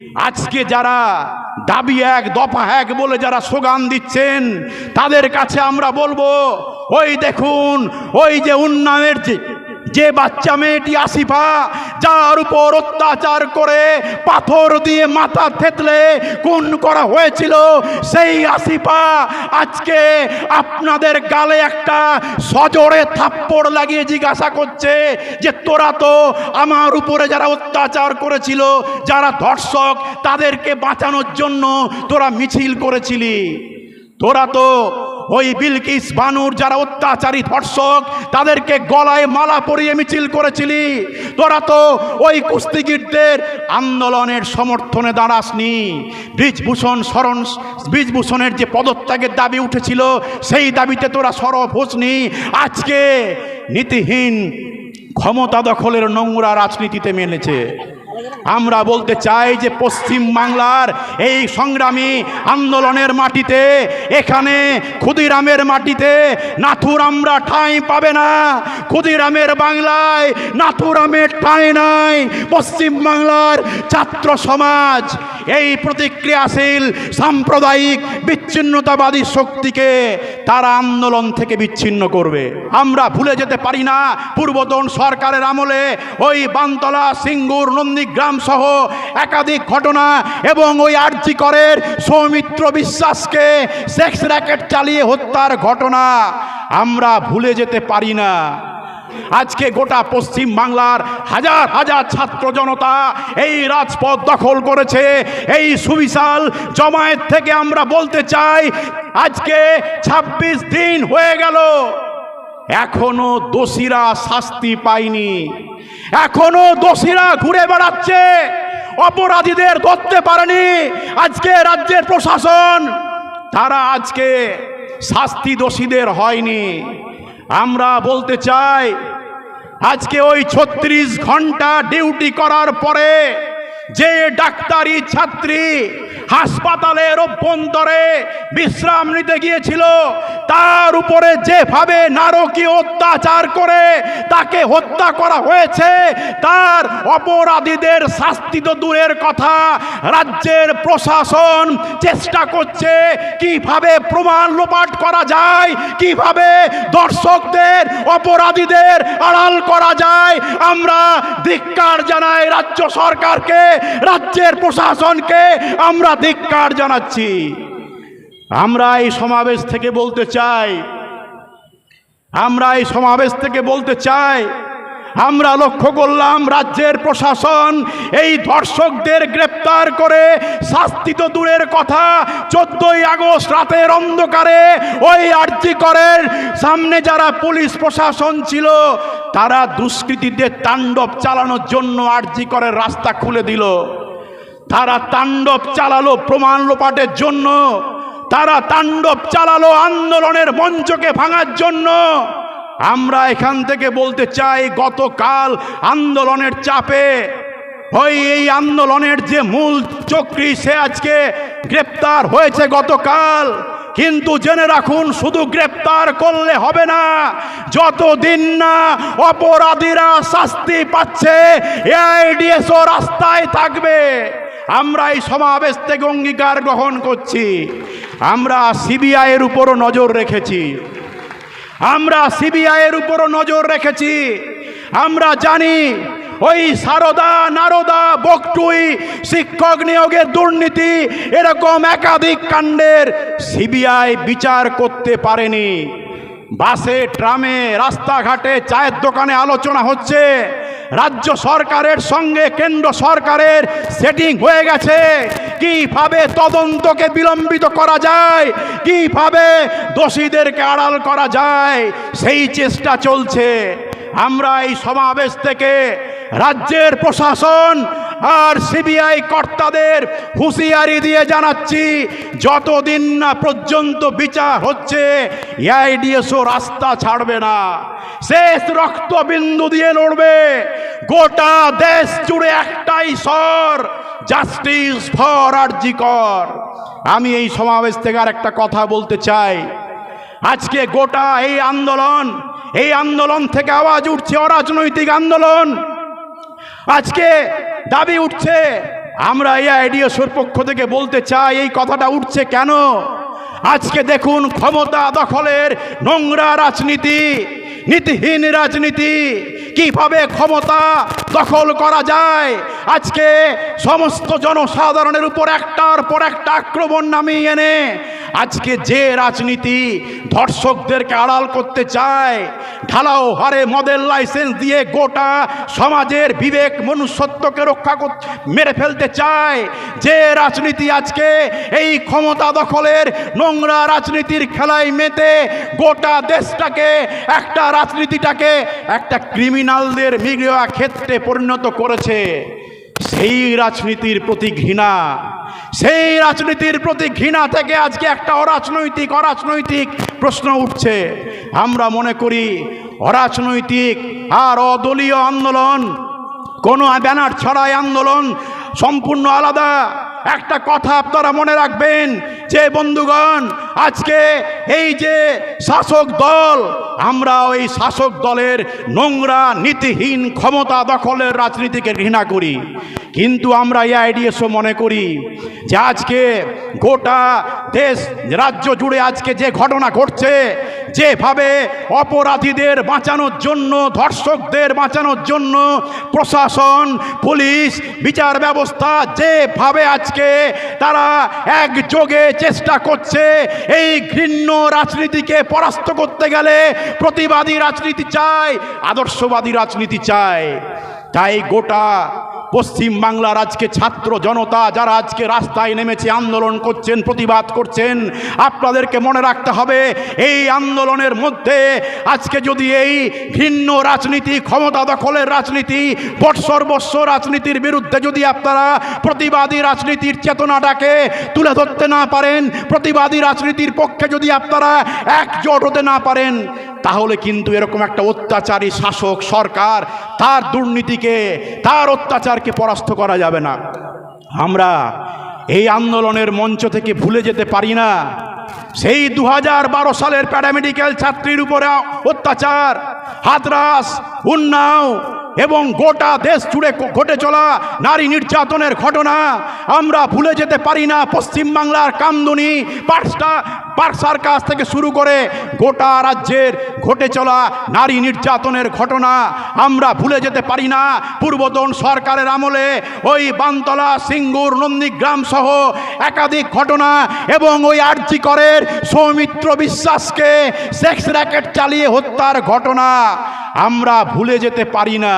আজকে যারা দাবি এক, দফা এক বলে যারা স্লোগান দিচ্ছেন, তাদের কাছে আমরা বলব, ওই দেখুন, ওই যে উন্নয়নের যে বাচ্চা মেয়েটি আসিফা, যার উপর অত্যাচার করে পাথর দিয়ে মাথা থেতলে খুন করা হয়েছিল, সেই আসিফা আজকে আপনাদের গালে একটা সজোরে থাপ্পড় লাগিয়ে জিজ্ঞাসা করছে যে, তোরা তো আমার উপরে যারা অত্যাচার করেছিল, যারা ধর্ষক, তাদেরকে বাঁচানোর জন্য তোরা মিছিল করেছিলি। তোরা তো ওই বিলকিস বানুর যারা অত্যাচারী ধর্ষক, তাদেরকে গলায় মালা পরিয়ে মিছিল করেছিলি। তোরা তো ওই কুস্তিগীরদের আন্দোলনের সমর্থনে দাঁড়াসনি। ব্রিজভূষণ স্মরণ ব্রিজভূষণের যে পদত্যাগের দাবি উঠেছিল, সেই দাবিতে তোরা সরব হোসনি। আজকে নীতিহীন ক্ষমতা দখলের নোংরা রাজনীতিতে মেলেছে। আমরা বলতে চাই যে পশ্চিম বাংলার এই সংগ্রামী আন্দোলনের মাটিতে, এখানে ক্ষুদিরামের মাটিতে নাথুর আমরা ঠাঁই পাবে না। ক্ষুদিরামের বাংলায় নাথুরামের ঠাঁই নাই। পশ্চিম বাংলার ছাত্র সমাজ এই প্রতিক্রিয়াশীল, সাম্প্রদায়িক, বিচ্ছিন্নতাবাদী শক্তিকে তারা আন্দোলন থেকে বিচ্ছিন্ন করবে। আমরা ভুলে যেতে পারি না, পূর্বতন সরকারের আমলে ওই বানতলা, সিঙ্গুর, নন্দীগ্রাম সহ একাধিক ঘটনা এবং ওই আর্জি করের সৌমিত্র বিশ্বাসকে সেক্স র্যাকেট চালিয়ে হত্যার ঘটনা আমরা ভুলে যেতে পারি না। আজকে গোটা পশ্চিম বাংলার হাজার হাজার ছাত্র জনতা এই রাজপথ দখল করেছে। এই সুবিশাল জমায়েত থেকে আমরা বলতে চাই, আজকে ২৬ দিন হয়ে গেল। এখনও দোষীরা শাস্তি পায়নি। এখনও দোষীরা ঘুরে বেড়াচ্ছে। অপরাধীদের ধরতে পারেনি আজকে রাজ্যের প্রশাসন। তারা আজকে শাস্তি দোষীদের হয়নি। আমরা বলতে চাই আজকে ওই ছত্রিশ ঘণ্টা ডিউটি করার পরে যে ডাক্তারি ছাত্রী হাসপাতালের অভ্যন্তরে বিশ্রাম নিতে গিয়েছিল, তার উপরে যেভাবে নারকীয় অত্যাচার করে তাকে হত্যা করা হয়েছে, তার অপরাধীদের শাস্তি তো দূরের কথা। রাজ্যের প্রশাসন চেষ্টা করছে কীভাবে প্রমাণ লোপাট করা যায়, কীভাবে দর্শকদের, অপরাধীদের আড়াল করা যায়। আমরা ধিক্কার জানাই রাজ্য সরকারকে রাজ্যের প্রশাসনকে আমরা ধিক্কার জানাচ্ছি। আমরা এই সমাবেশ থেকে বলতে চাই, আমরা এই সমাবেশ থেকে বলতে চাই, আমরা লক্ষ্য করলাম রাজ্যের প্রশাসন এই ধর্ষকদের গ্রেপ্তার করে শাস্তি তো দূরের কথা, চোদ্দই আগস্ট রাতের অন্ধকারে ওই আর্জি করের সামনে যারা পুলিশ প্রশাসন ছিল তারা দুষ্কৃতীদের তাণ্ডব চালানোর জন্য আর্জি করে রাস্তা খুলে দিল। তারা তাণ্ডব চালালো প্রমাণ লোপাটের জন্য। তারা তাণ্ডব চালালো আন্দোলনের মঞ্চকে ভাঙার জন্য। আমরা এখান থেকে বলতে চাই, গতকাল আন্দোলনের চাপে ওই এই আন্দোলনের যে মূল চক্রী সে আজকে গ্রেপ্তার হয়েছে গতকাল। কিন্তু জেনে রাখুন, শুধু গ্রেপ্তার করলে হবে না। যতদিন না অপরাধীরা শাস্তি পাচ্ছে এআইডিএসও রাস্তায় থাকবে। আমরা এই সমাবেশ থেকে অঙ্গীকার গ্রহণ করছি। আমরা সিবিআইয়ের উপরও নজর রেখেছি। আমরা সিবিআইয়ের উপরও নজর রেখেছি। আমরা জানি ওই সারদা, নারদা, বকটুই, শিক্ষক নিয়োগের দুর্নীতি এরকম একাধিক কাণ্ডের সিবিআই বিচার করতে পারেনি। বাসে, ট্রামে, রাস্তাঘাটে চায়ের দোকানে আলোচনা হচ্ছে। রাজ্য সরকারের সঙ্গে কেন্দ্র সরকারের সেটিং হয়ে গেছে। কীভাবে তদন্তকে বিলম্বিত করা যায়? কীভাবে দোষীদেরকে আড়াল করা যায়? সেই চেষ্টা চলছে। আমরা এই সমাবেশ থেকে রাজ্যের প্রশাসন আর সিবিআই কর্তাদের হুঁশিয়ারি দিয়ে জানাচ্ছি, যতদিন না পর্যন্ত বিচার হচ্ছে, এআইডিএসও রাস্তা ছাড়বে না। শেষ রক্তবিন্দু দিয়ে লড়বে। গোটা দেশ জুড়ে একটাই স্বর, জাস্টিস ফর আরজি কর আমি এই সমাবেশ থেকে আর একটা কথা বলতে চাই। আজকে গোটা এই আন্দোলন এই আন্দোলন থেকে আওয়াজ উঠছে অরাজনৈতিক আন্দোলন। আজকে দাবি উঠছে, আমরা এই আইডিএসওর পক্ষ থেকে বলতে চাই, এই কথাটা উঠছে কেন? আজকে দেখুন ক্ষমতা দখলের নোংরা রাজনীতি, নীতিহীন রাজনীতি, কীভাবে ক্ষমতা দখল করা যায়? আজকে সমস্ত জনসাধারণের উপর একটার পর একটা আক্রমণ নামিয়ে এনে আজকে যে রাজনীতি ধর্ষকদেরকে আড়াল করতে চায়, ঢালাও হারে মডেল লাইসেন্স দিয়ে গোটা সমাজের বিবেক মনুষ্যত্বকে রক্ষা মেরে ফেলতে চায়। যে রাজনীতি আজকে এই ক্ষমতা দখলের নোংরা রাজনীতির খেলায় মেতে গোটা দেশটাকে, একটা রাজনীতিটাকে একটা ক্রিমিনালদের মিডিয়া ক্ষেত্রে পরিণত করেছে। সেই রাজনীতির প্রতি ঘৃণা, সেই রাজনীতির প্রতি ঘৃণা থেকে আজকে একটা অরাজনৈতিক অরাজনৈতিক প্রশ্ন উঠছে। আমরা মনে করি অরাজনৈতিক আর অদলীয় আন্দোলন, কোনো ব্যানার ছড়াই আন্দোলন সম্পূর্ণ আলাদা। একটা কথা আপনারা মনে রাখবেন, যে বন্ধুগণ, আজকে এই যে শাসক দল আমরা ওই শাসক দলের নোংরা, নীতিহীন ক্ষমতা দখলের রাজনীতিকে ঘৃণা করি। কিন্তু আমরা এই আইডিএসও মনে করি যে আজকে গোটা দেশ, রাজ্য জুড়ে আজকে যে ঘটনা ঘটছে যেভাবে অপরাধীদের বাঁচানোর জন্য, ধর্ষকদের বাঁচানোর জন্য প্রশাসন, পুলিশ, বিচার ব্যবস্থা যেভাবে আজকে তারা একযোগে চেষ্টা করছে, এই ঘৃণ্য রাজনীতিকে পরাস্ত করতে গেলে প্রতিবাদী রাজনীতি চায়, আদর্শবাদী রাজনীতি চায়। তাই গোটা পশ্চিম বাংলার আজকে ছাত্র জনতা যারা আজকে রাস্তায় নেমেছে, আন্দোলন করছেন, প্রতিবাদ করছেন, আপনাদেরকে মনে রাখতে হবে, এই আন্দোলনের মধ্যে আজকে যদি এই ভিন্ন রাজনীতি, ক্ষমতা দখলের রাজনীতি বৎসর্বস্ব রাজনীতির বিরুদ্ধে যদি আপনারা প্রতিবাদী রাজনীতির চেতনাটাকে তুলে ধরতে না পারেন, প্রতিবাদী রাজনীতির পক্ষে যদি আপনারা একজোট হতে না পারেন তাহলে কিন্তু এরকম একটা অত্যাচারী শাসক সরকার তার দুর্নীতিকে, তার অত্যাচারকে পরাস্ত করা যাবে না। আমরা এই আন্দোলনের মঞ্চ থেকে ভুলে যেতে পারি না। সেই দু সালের প্যারামেডিক্যাল ছাত্রীর উপরে অত্যাচার, হাতরাস, উন্নাও এবং গোটা দেশ জুড়ে ঘটে চলা নারী নির্যাতনের ঘটনা আমরা ভুলে যেতে পারি না। পশ্চিমবাংলার কামদুনি পার্কস্টা পার্ক কাছ থেকে শুরু করে গোটা রাজ্যের ঘটে চলা নারী নির্যাতনের ঘটনা আমরা ভুলে যেতে পারি না। পূর্বতন সরকারের আমলে ওই বানতলা, সিঙ্গুর, নন্দীগ্রাম সহ একাধিক ঘটনা এবং ওই আর্জি করের সৌমিত্র বিশ্বাসকে সেক্স র্যাকেট চালিয়ে হত্যার ঘটনা আমরা ভুলে যেতে পারি না।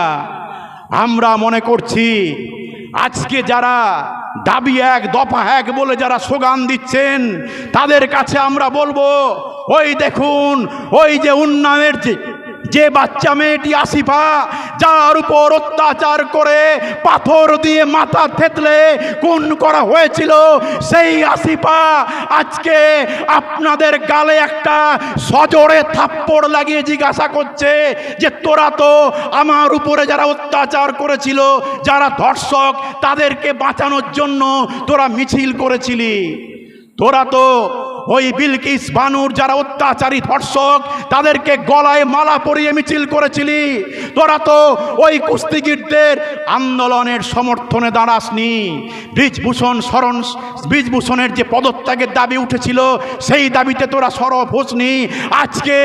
আমরা মনে করছি আজকে যারা দাবি এক, দফা এক বলে যারা স্লোগান দিচ্ছেন, তাদের কাছে আমরা বলব, ওই দেখুন, ওই যে উন্নয়নের যে যে বাচ্চা মেয়েটি আসিফা, যার উপর অত্যাচার করে পাথর দিয়ে মাথা থেতলে খুন করা হয়েছিল, সেই আসিফা আজকে আপনাদের গালে একটা সজোরে থাপ্পড় লাগিয়ে জিজ্ঞাসা করছে যে, তোরা তো আমার উপরে যারা অত্যাচার করেছিল, যারা ধর্ষক, তাদেরকে বাঁচানোর জন্য তোরা মিছিল করেছিলি। তোরা তো ওই বিলকিস বানুর যারা অত্যাচারী ধর্ষক, তাদেরকে গলায় মালা পরিয়ে মিছিল করেছিলি। তোরা তো ওই কুস্তিগিরদের আন্দোলনের সমর্থনে দাঁড়াসনি। ব্রিজভূষণ স্মরণ ব্রিজভূষণের যে পদত্যাগের দাবি উঠেছিল, সেই দাবিতে তোরা সরব হোসনি। আজকে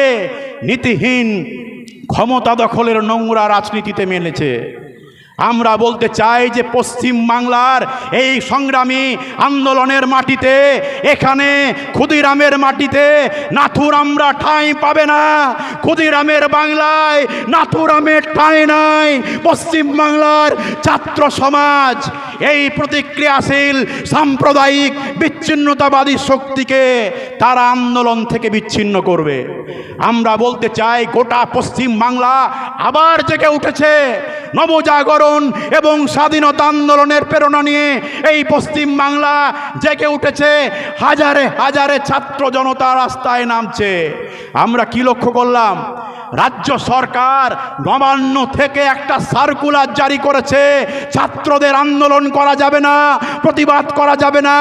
নীতিহীন ক্ষমতা দখলের নোংরা রাজনীতিতে মেলেছে। আমরা বলতে চাই যে পশ্চিম বাংলার এই সংগ্রামী আন্দোলনের মাটিতে, এখানে ক্ষুদিরামের মাটিতে নাথুর আমরা ঠাঁই পাবে না। ক্ষুদিরামের বাংলায় নাথুরামের ঠাঁই নাই। পশ্চিম বাংলার ছাত্র সমাজ এই প্রতিক্রিয়াশীল, সাম্প্রদায়িক, বিচ্ছিন্নতাবাদী শক্তিকে তারা আন্দোলন থেকে বিচ্ছিন্ন করবে। আমরা বলতে চাই, গোটা পশ্চিম বাংলা আবার জেগে উঠেছে। নবজাগরণ এবং স্বাধীনতা আন্দোলনের প্রেরণা নিয়ে এই পশ্চিম বাংলা জেগে উঠেছে। হাজারে হাজারে ছাত্র জনতা রাস্তায় নামছে। আমরা কি লক্ষ্য করলাম? রাজ্য সরকার নবান্ন থেকে একটা সার্কুলার জারি করেছে। ছাত্রদের আন্দোলন করা যাবে না, প্রতিবাদ করা যাবে না।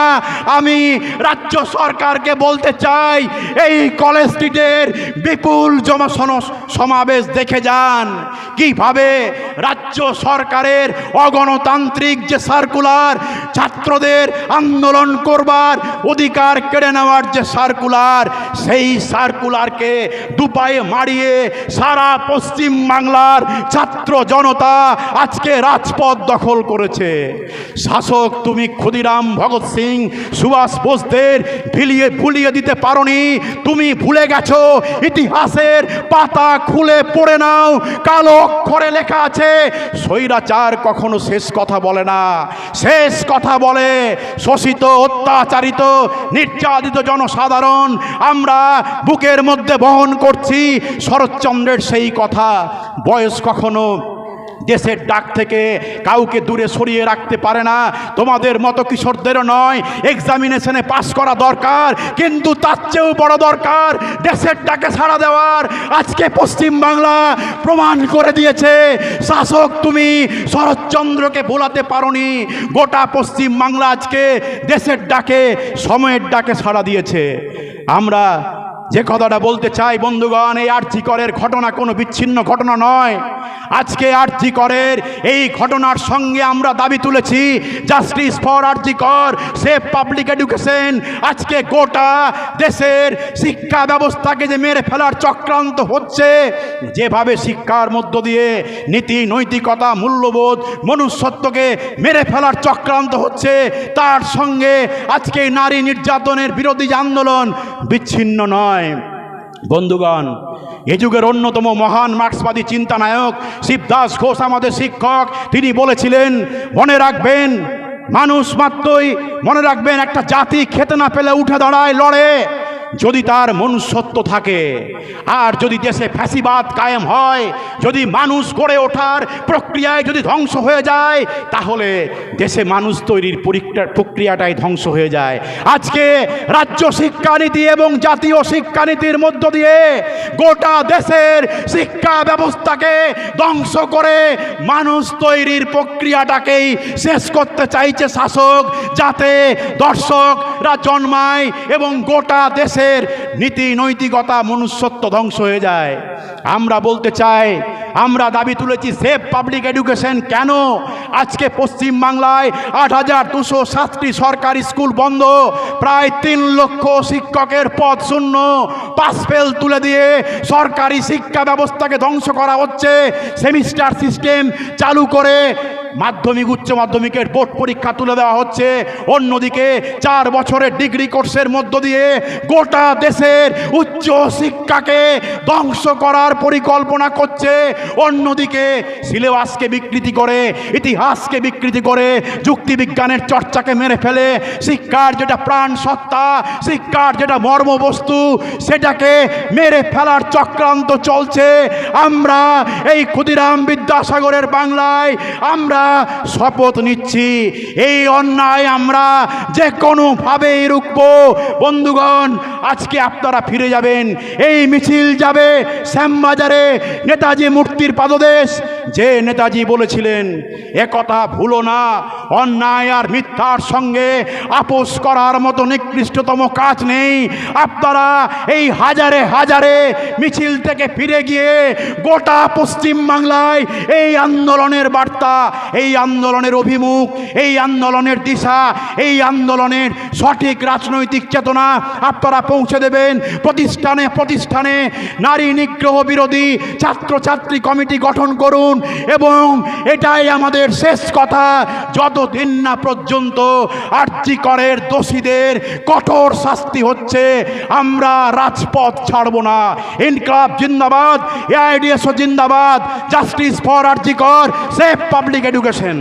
আমি রাজ্য সরকারকে বলতে চাই, এই কলেজ স্ট্রিটের বিপুল জনসন সমাবেশ দেখে যান। কীভাবে রাজ্য সরকারের অগণতান্ত্রিক যে সার্কুলার ছাত্রদের আন্দোলন করবার অধিকার কেড়ে নেওয়ার যে সার্কুলার, সেই সার্কুলারকে দুপায়ে মারিয়ে সারা পশ্চিম বাংলার ছাত্র জনতা আজকে রাজপথ দখল করেছে। শাসক তুমি ক্ষুদিরাম ভগৎ সিং, সুভাষ বোসদের ভিলিয়ে ভুলিয়ে দিতে পারোনি, তুমি ভুলে গেছো, ইতিহাসের পাতা খুলে পড়ে নাও, কালো অক্ষরে লেখা আছে, স্বৈরাচার কখনো শেষ কথা বলে না, শেষ কথা বলে, শোষিত, অত্যাচারিত, নির্যাতিত জনসাধারণ আমরা বুকের মধ্যে বহন করছি শরৎচন্দ্রের সেই কথা। বয়স কখনো দেশের ডাক থেকে কাউকে দূরে সরিয়ে রাখতে পারে না। তোমাদের মতো কিশোরদেরও নয়। এক্সামিনেশনে পাশ করা দরকার, কিন্তু তার চেয়েও বড় দরকার দেশের ডাকে সাড়া দেওয়ার। আজকে পশ্চিম বাংলা প্রমাণ করে দিয়েছে, শাসক তুমি শরৎচন্দ্রকে ভোলাতে পারোনি। গোটা পশ্চিম বাংলা আজকে দেশের ডাকে, সময়ের ডাকে সাড়া দিয়েছে। আমরা যে কথাটা বলতে চাই, বন্ধুগণ, এই আর্জি করের ঘটনা কোনো বিচ্ছিন্ন ঘটনা নয়। আজকে আর্জি করের এই ঘটনার সঙ্গে আমরা দাবি তুলেছি জাস্টিস ফর আর্জি কর সেফ পাবলিক এডুকেশন আজকে গোটা দেশের শিক্ষা ব্যবস্থাকে যে মেরে ফেলার চক্রান্ত হচ্ছে, যেভাবে শিক্ষার মধ্য দিয়ে নীতি, নৈতিকতা, মূল্যবোধ, মনুষ্যত্বকে মেরে ফেলার চক্রান্ত হচ্ছে, তার সঙ্গে আজকে নারী নির্যাতনের বিরোধী আন্দোলন বিচ্ছিন্ন নয়। বন্ধুগণ, এ যুগের অন্যতম মহান মার্ক্সবাদী চিন্তানায়ক শিবদাস ঘোষ আমাদের শিক্ষক, তিনি বলেছিলেন, মনে রাখবেন, মানুষ মাত্রই মনে রাখবেন একটা জাতি খেতে না পেলে উঠে দাঁড়ায়, লড়ে। যদি তার মনুষ্যত্ব থাকে, আর যদি দেশে ফ্যাসিবাদ কায়েম হয়, যদি মানুষ গড়ে ওঠার প্রক্রিয়ায় যদি ধ্বংস হয়ে যায়, তাহলে দেশে মানুষ তৈরির প্রক্রিয়াটাই ধ্বংস হয়ে যায়। আজকে রাজ্য শিক্ষানীতি এবং জাতীয় শিক্ষানীতির মধ্য দিয়ে গোটা দেশের শিক্ষা ব্যবস্থাকে ধ্বংস করে মানুষ তৈরির প্রক্রিয়াটাকেই শেষ করতে চাইছে শাসক, যাতে দর্শকরা জন্মায় এবং গোটা দেশের নীতি নৈতিকতা মনুষ্যত্ব ধ্বংস হয়ে যায়। আমরা বলতে চাই, আমরা দাবি তুলেছি সেফ পাবলিক এডুকেশন কেন? আজকে পশ্চিম বাংলায় আট হাজার দুশো সাতটি সরকারি স্কুল বন্ধ, প্রায় তিন লক্ষ শিক্ষকের পদ শূন্য। পাস ফেল তুলে দিয়ে সরকারি শিক্ষা ব্যবস্থাকে ধ্বংস করা হচ্ছে। সেমিস্টার সিস্টেম চালু করে মাধ্যমিক, উচ্চ মাধ্যমিকের বোর্ড পরীক্ষা তুলে দেওয়া হচ্ছে। অন্যদিকে চার বছরের ডিগ্রি কোর্সের মধ্য দিয়ে গোটা দেশের উচ্চ শিক্ষাকে ধ্বংস করার পরিকল্পনা করছে। অন্যদিকে সিলেবাসকে বিকৃতি করে, ইতিহাসকে বিকৃতি করে, যুক্তিবিজ্ঞানের চর্চাকে মেরে ফেলে। শিক্ষার যেটা প্রাণ সত্তা, শিক্ষার যেটা মর্মবস্তু সেটাকে মেরে ফেলার চক্রান্ত চলছে। আমরা এই ক্ষুদিরাম বিদ্যাসাগরের বাংলায়, আমরা শপথ নিচ্ছি। এই অন্যায় আমরা যে কোনোভাবেই রুখব। বন্ধুগণ, আজকে আপনারা ফিরে যাবেন। এই মিছিল যাবে শ্যামবাজারে নেতাজি মূর্তির পাদদেশ। যে নেতাজি বলেছিলেন একথা ভুলো না, অন্যায় আর মিথ্যার সঙ্গে আপোষ করার মতো নিকৃষ্টতম কাজ নেই। আপনারা এই হাজারে হাজারে মিছিল থেকে ফিরে গিয়ে গোটা পশ্চিম বাংলায় এই আন্দোলনের বার্তা এই আন্দোলনের অভিমুখ, এই আন্দোলনের দিশা, এই আন্দোলনের সঠিক রাজনৈতিক চেতনা আপনারা পৌঁছে দেবেন। প্রতিষ্ঠানে প্রতিষ্ঠানে নারী নিগ্রহ বিরোধী ছাত্রছাত্রী কমিটি গঠন করুন এবং এটাই আমাদের শেষ কথা। যতদিন না পর্যন্ত আর্জি করের দোষীদের কঠোর শাস্তি হচ্ছে, আমরা রাজপথ ছাড়ব না। ইনকলাব জিন্দাবাদ, এআইডিএসও জিন্দাবাদ, জাস্টিস ফর আর্জি কর সেফ পাবলিক এডুকেশন।